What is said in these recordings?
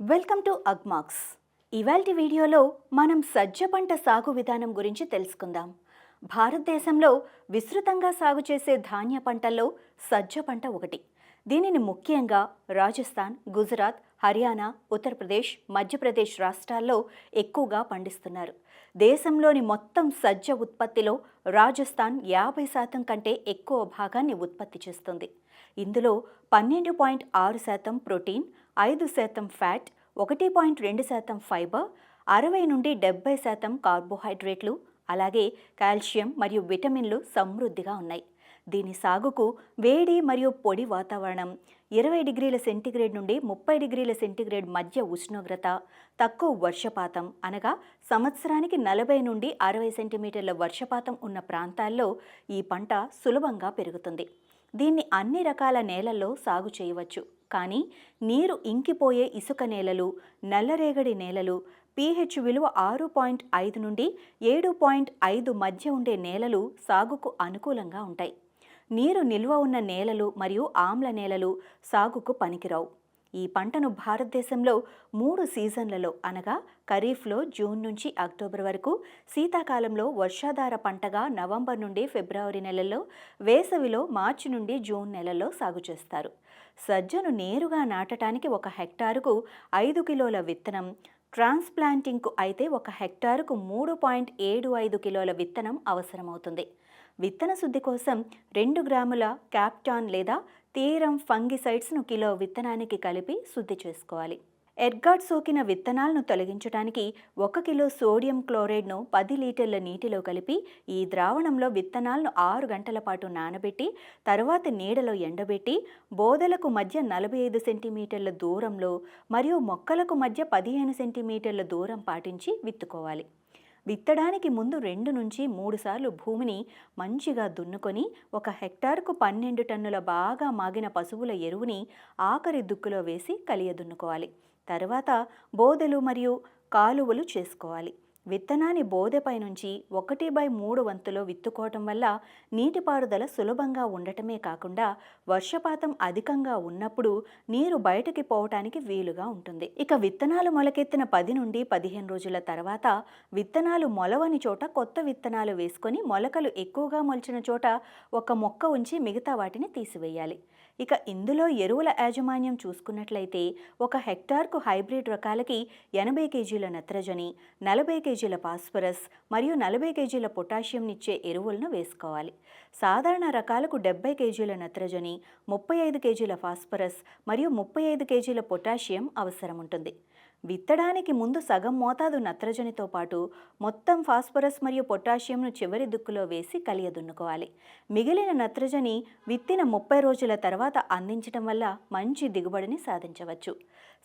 Welcome to Agmax. ఇవాల్టి వీడియోలో మనం సజ్జ పంట సాగు విధానం గురించి తెలుసుకుందాం. భారతదేశంలో విస్తృతంగా సాగు చేసే ధాన్య పంటల్లో సజ్జ పంట ఒకటి. దీనిని ముఖ్యంగా రాజస్థాన్ గుజరాత్ హర్యానా ఉత్తరప్రదేశ్ మధ్యప్రదేశ్ రాష్ట్రాల్లో ఎక్కువగా పండిస్తున్నారు. దేశంలోని మొత్తం సజ్జ ఉత్పత్తిలో రాజస్థాన్ యాభై శాతం కంటే ఎక్కువ భాగాన్ని ఉత్పత్తి చేస్తుంది. ఇందులో పన్నెండు పాయింట్ ఆరు శాతం ప్రోటీన్ ఐదు శాతం ఫ్యాట్ ఒకటి పాయింట్ రెండు శాతం ఫైబర్ అరవై నుండి డెబ్బై శాతం కార్బోహైడ్రేట్లు అలాగే కాల్షియం మరియు విటమిన్లు సమృద్ధిగా ఉన్నాయి. దీని సాగుకు వేడి మరియు పొడి వాతావరణం. ఇరవై డిగ్రీల సెంటీగ్రేడ్ నుండి ముప్పై డిగ్రీల సెంటీగ్రేడ్ మధ్య ఉష్ణోగ్రత తక్కువ వర్షపాతం అనగా సంవత్సరానికి నలభై నుండి అరవై సెంటీమీటర్ల వర్షపాతం ఉన్న ప్రాంతాల్లో ఈ పంట సులభంగా పెరుగుతుంది. దీన్ని అన్ని రకాల నేలల్లో సాగు చేయవచ్చు. కానీ నీరు ఇంకిపోయే ఇసుక నేలలు నల్లరేగడి నేలలు పీహెచ్ విలువ ఆరు పాయింట్ ఐదు నుండి ఏడు పాయింట్ ఐదు మధ్య ఉండే నేలలు సాగుకు అనుకూలంగా ఉంటాయి. నీరు నిల్వ ఉన్న నేలలు మరియు ఆమ్ల నేలలు సాగుకు పనికిరావు. ఈ పంటను భారతదేశంలో మూడు సీజన్లలో అనగా ఖరీఫ్లో జూన్ నుంచి అక్టోబర్ వరకు శీతాకాలంలో వర్షాధార పంటగా నవంబర్ నుండి ఫిబ్రవరి నెలల్లో వేసవిలో మార్చి నుండి జూన్ నెలల్లో సాగు చేస్తారు. సజ్జను నేరుగా నాటడానికి ఒక హెక్టారుకు ఐదు కిలోల విత్తనం ట్రాన్స్ప్లాంటింగ్కు అయితే ఒక హెక్టారుకు మూడు పాయింట్ ఏడు ఐదు కిలోల విత్తనం అవసరమవుతుంది. విత్తన శుద్ధి కోసం రెండు గ్రాముల క్యాప్టాన్ లేదా తీరం ఫంగిసైడ్స్ను కిలో విత్తనానికి కలిపి శుద్ధి చేసుకోవాలి. ఎర్గాడ్ సోకిన విత్తనాలను తొలగించడానికి ఒక కిలో సోడియం క్లోరైడ్ను పది లీటర్ల నీటిలో కలిపి ఈ ద్రావణంలో విత్తనాలను ఆరు గంటల పాటు నానబెట్టి తర్వాత నీడలో ఎండబెట్టి బోదలకు మధ్య నలభై ఐదు సెంటీమీటర్ల దూరంలో మరియు మొక్కలకు మధ్య పదిహేను సెంటీమీటర్ల దూరం పాటించి విత్తుకోవాలి. విత్తడానికి ముందు రెండు నుంచి మూడు సార్లు భూమిని మంచిగా దున్నుకొని ఒక హెక్టార్కు పన్నెండు టన్నుల బాగా మాగిన పశువుల ఎరువుని ఆఖరి దుక్కులో వేసి కలియదున్నుకోవాలి. తర్వాత బోదెలు మరియు కాలువలు చేసుకోవాలి. విత్తనాన్ని బోదెపై నుంచి ఒకటి బై మూడు వంతులో విత్తుకోవటం వల్ల నీటిపారుదల సులభంగా ఉండటమే కాకుండా వర్షపాతం అధికంగా ఉన్నప్పుడు నీరు బయటకి పోవటానికి వీలుగా ఉంటుంది. ఇక విత్తనాలు మొలకెత్తిన పది నుండి పదిహేను రోజుల తర్వాత విత్తనాలు మొలవని చోట కొత్త విత్తనాలు వేసుకొని మొలకలు ఎక్కువగా మొలిచిన చోట ఒక మొక్క ఉంచి మిగతా వాటిని తీసివేయాలి. ఇక ఇందులో ఎరువుల యాజమాన్యం చూసుకున్నట్లయితే ఒక హెక్టార్కు హైబ్రిడ్ రకాలకి ఎనభై కేజీల నత్రజని నలభై కేజీల ఫాస్ఫరస్ మరియు నలభై కేజీల పొటాషియంనిచ్చే ఎరువులను వేసుకోవాలి. సాధారణ రకాలకు డెబ్బై కేజీల నత్రజని ముప్పై ఐదు కేజీల ఫాస్ఫరస్ మరియు ముప్పై ఐదు కేజీల పొటాషియం అవసరం ఉంటుంది విత్తడానికి ముందు సగం మోతాదు నత్రజనితో పాటు మొత్తం ఫాస్ఫరస్ మరియు పొటాషియంను చివరి దుక్కులో వేసి కలియదున్నుకోవాలి. మిగిలిన నత్రజని విత్తిన ముప్పై రోజుల తర్వాత అందించడం వల్ల మంచి దిగుబడిని సాధించవచ్చు.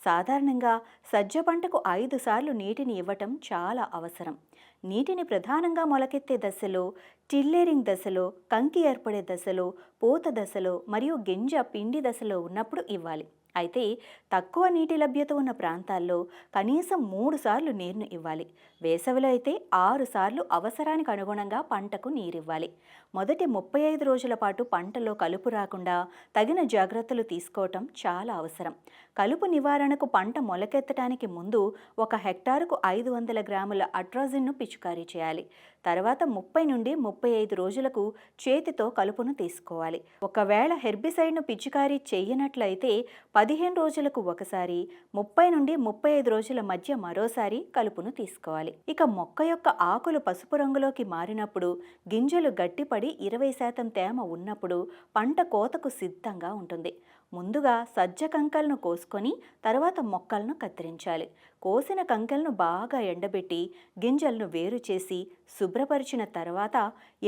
సాధారణంగా సజ్జ పంటకు ఐదు సార్లు నీటిని ఇవ్వటం చాలా అవసరం. నీటిని ప్రధానంగా మొలకెత్తే దశలో టిల్లేరింగ్ దశలో కంకి ఏర్పడే దశలో పూత దశలో మరియు గింజ పిండి దశలో ఉన్నప్పుడు ఇవ్వాలి. అయితే తక్కువ నీటి లభ్యత ఉన్న ప్రాంతాల్లో కనీసం మూడు సార్లు నీరును ఇవ్వాలి. వేసవిలో అయితే ఆరు సార్లు అవసరానికి అనుగుణంగా పంటకు నీరివ్వాలి. మొదటి ముప్పై ఐదు రోజుల పాటు పంటలో కలుపు రాకుండా తగిన జాగ్రత్తలు తీసుకోవటం చాలా అవసరం. కలుపు నివారణకు పంట మొలకెత్తడానికి ముందు ఒక హెక్టారుకు ఐదు వందల గ్రాముల అట్రాజిన్ను పిచికారీ చేయాలి. తర్వాత ముప్పై నుండి ముప్పై ఐదు రోజులకు చేతితో కలుపును తీసుకోవాలి. ఒకవేళ హెర్బిసైడ్ను పిచికారీ చేయనట్లయితే పదిహేను రోజులకు ఒకసారి ముప్పై నుండి ముప్పై ఐదు రోజుల మధ్య మరోసారి కలుపును తీసుకోవాలి. ఇక మొక్క యొక్క ఆకులు పసుపు రంగులోకి మారినప్పుడు గింజలు గట్టిపడి ఇరవై శాతం తేమ ఉన్నప్పుడు పంట కోతకు సిద్ధంగా ఉంటుంది. ముందుగా సజ్జ కంకలను కోసుకొని తర్వాత మొక్కలను కత్తిరించాలి. కోసిన కంకెలను బాగా ఎండబెట్టి గింజలను వేరు చేసి శుభ్రపరిచిన తర్వాత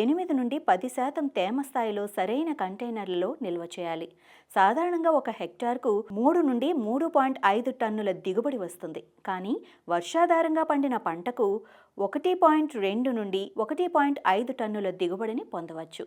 ఎనిమిది నుండి పది శాతం తేమ స్థాయిలో సరైన కంటైనర్లలో నిల్వ చేయాలి. సాధారణంగా ఒక హెక్టార్కు మూడు నుండి మూడు పాయింట్ ఐదు టన్నుల దిగుబడి వస్తుంది. కానీ వర్షాధారంగా పండిన పంటకు ఒకటి పాయింట్ రెండు నుండి ఒకటి పాయింట్ ఐదు టన్నుల దిగుబడిని పొందవచ్చు.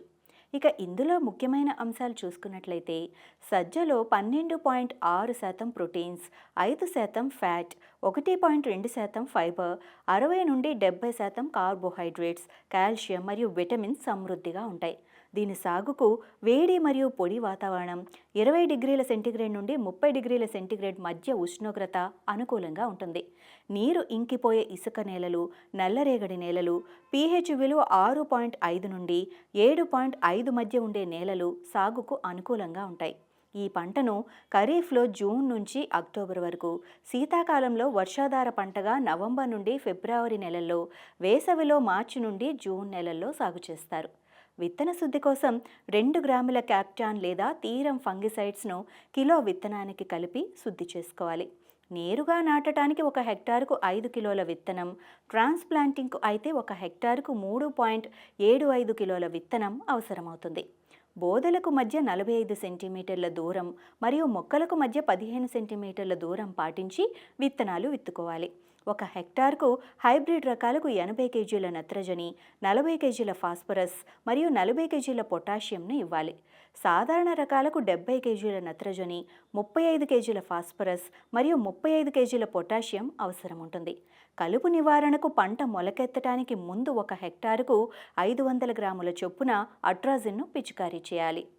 ఇక ఇందులో ముఖ్యమైన అంశాలు చూసుకున్నట్లయితే సజ్జలో పన్నెండు పాయింట్ ఆరు శాతం ప్రోటీన్స్ ఐదు శాతం ఫ్యాట్ ఒకటి పాయింట్ రెండు శాతం ఫైబర్ అరవై నుండి డెబ్బై శాతం కార్బోహైడ్రేట్స్ కాల్షియం మరియు విటమిన్స్ సమృద్ధిగా ఉంటాయి. దీని సాగుకు వేడి మరియు పొడి వాతావరణం ఇరవై డిగ్రీల సెంటీగ్రేడ్ నుండి ముప్పై డిగ్రీల సెంటీగ్రేడ్ మధ్య ఉష్ణోగ్రత అనుకూలంగా ఉంటుంది. నీరు ఇంకిపోయే ఇసుక నేలలు నల్లరేగడి నేలలు పీహెచ్ విలువ ఆరు పాయింట్ ఐదు నుండి ఏడు పాయింట్ ఐదు మధ్య ఉండే నేలలు సాగుకు అనుకూలంగా ఉంటాయి. ఈ పంటను ఖరీఫ్లో జూన్ నుంచి అక్టోబర్ వరకు శీతాకాలంలో వర్షాధార పంటగా నవంబర్ నుండి ఫిబ్రవరి నెలల్లో వేసవిలో మార్చి నుండి జూన్ నెలల్లో సాగు చేస్తారు. విత్తన శుద్ధి కోసం రెండు గ్రాముల క్యాప్టాన్ లేదా తీరం ఫంగిసైడ్స్ను కిలో విత్తనానికి కలిపి శుద్ధి చేసుకోవాలి. నేరుగా నాటడానికి ఒక హెక్టార్కు ఐదు కిలోల విత్తనం ట్రాన్స్ప్లాంటింగ్కు అయితే ఒక హెక్టార్కు మూడు పాయింట్ ఏడు ఐదు కిలోల విత్తనం అవసరమవుతుంది. బోదలకు మధ్య నలభై ఐదు సెంటీమీటర్ల దూరం మరియు మొక్కలకు మధ్య పదిహేను సెంటీమీటర్ల దూరం పాటించి విత్తనాలు విత్తుకోవాలి. ఒక హెక్టార్కు హైబ్రిడ్ రకాలకు ఎనభై కేజీల నత్రజని నలభై కేజీల ఫాస్ఫరస్ మరియు నలభై కేజీల పొటాషియంను ఇవ్వాలి. సాధారణ రకాలకు డెబ్బై కేజీల నత్రజని ముప్పై ఐదు కేజీల ఫాస్ఫరస్ మరియు ముప్పై ఐదు కేజీల పొటాషియం అవసరం ఉంటుంది. కలుపు నివారణకు పంట మొలకెత్తడానికి ముందు ఒక హెక్టారుకు ఐదు వందల గ్రాముల చొప్పున అట్రాజిన్ను పిచికారీ చేయాలి.